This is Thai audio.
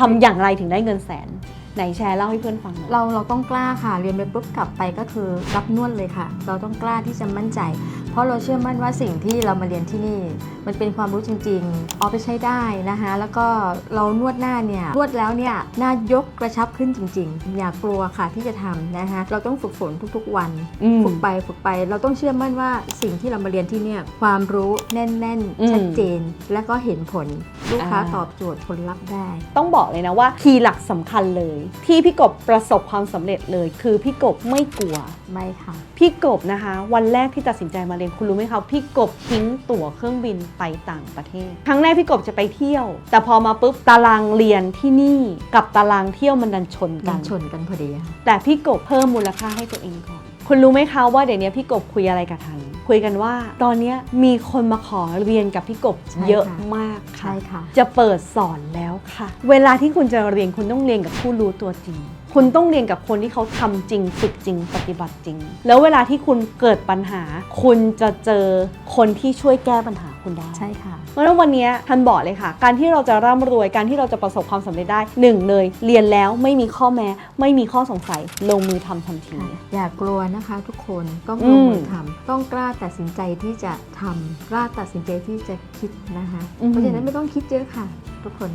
ทำอย่างไรถึงได้เงินแสน ไหนแชร์เล่าให้เพื่อนฟังหน่อยเราเราต้องกล้าค่ะ เรียนไปปุ๊บกลับไปก็คือรับนวดเลยค่ะ เราต้องกล้าที่จะมั่นใจเพราะเราเชื่อมั่นว่าสิ่งที่เรามาเรียนที่นี่ มันเป็นความรู้จริง ๆ เอาไปใช้ได้นะคะ แล้วก็เรานวดหน้าเนี่ยนวดแล้วเนี่ยหน้ายกกระชับขึ้นจริง ๆ อย่ากลัวค่ะที่จะทำนะคะเราต้องฝึกฝนทุกๆ วันอืม ฝึกไปฝึกไป เราต้องเชื่อมั่นว่าสิ่งที่เรามาเรียนที่เนี่ยความรู้แน่นอืมๆชัดเจน และก็เห็นผลลูกค้าอ่า ตอบโจทย์ผลลัพธ์ได้ ต้องบอกเลยนะว่าคีย์หลักสำคัญเลย ที่พี่กบประสบความสำเร็จเลย คือพี่กบไม่กลัว ไม่ค่ะ พี่กบนะคะ วันแรกที่ตัดสินใจมาเรียนคุณรู้ไหมคะพี่กบทิ้งตั๋วเครื่องบินไปต่างประเทศ ครั้งแรกพี่กบจะไปเที่ยว แต่พอมาปุ๊บตารางเรียนที่นี่กับตารางเที่ยวมันดันชนกักันน ชนกันพอดีค่ะแต่พี่กบเพิ่มมูลค่าให้ตัวเองก่อน คุณรู้ไหมคะว่าเดี๋ยวนี้พี่กบคุยอะไรกับทัน คุยกันว่า ตอนเนี้ยมีคนมาขอเรียนกับพี่กบใช่เยอะค่ะมากค่ะ ใช่ค่ะ จะเปิดสอนแล้วค่ะ เวลาที่คุณจะเรียนคุณต้องเรียนกับผู้รู้ตัวจริง คุณต้องเรียนกับคนที่เขาทำจริงฝึกจริงปฏิบัติจริง แล้วเวลาที่คุณเกิดปัญหา คุณจะเจอคนที่ช่วยแก้ปัญหาคุณได้ใช่ค่ะเพราะฉะนั้นวันนี้ท่านบอกเลยค่ะ การที่เราจะร่ำรวยการที่เราจะประสบความสำเร็จได้หนึ่งเลยเรียนแล้วไม่มีข้อแม้ ไม่มีข้อสงสัยลงมือทำทันทีค่ะอย่ากลัวนะคะทุกคนต้องอืลมงมือทำต้องกล้าตัดสินใจที่จะทำกล้าตัดสินใจที่จะคิดนะคะอืมเพราะฉะนั้นไม่ต้องคิดเยอะค่ะ ทุกคน